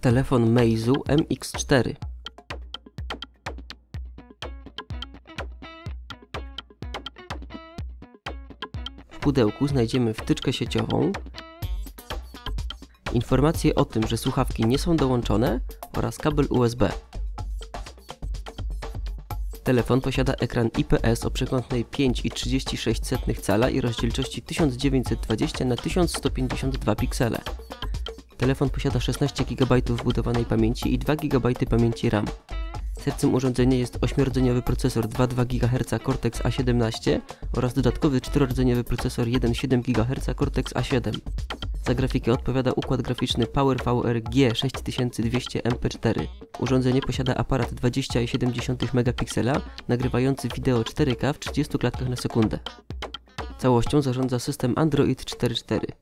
Telefon Meizu MX4 W pudełku znajdziemy wtyczkę sieciową, informacje o tym, że słuchawki nie są dołączone oraz kabel USB. Telefon posiada ekran IPS o przekątnej 5,36 cala i rozdzielczości 1920 na 1152 piksele. Telefon posiada 16 GB wbudowanej pamięci i 2 GB pamięci RAM. Sercem urządzenia jest 8-rdzeniowy procesor 2,2 GHz Cortex A17 oraz dodatkowy 4-rdzeniowy procesor 1,7 GHz Cortex A7. Za grafikę odpowiada układ graficzny PowerVR G6200MP4. Urządzenie posiada aparat 20,7 megapiksela, nagrywający wideo 4K w 30 klatkach na sekundę. Całością zarządza system Android 4.4.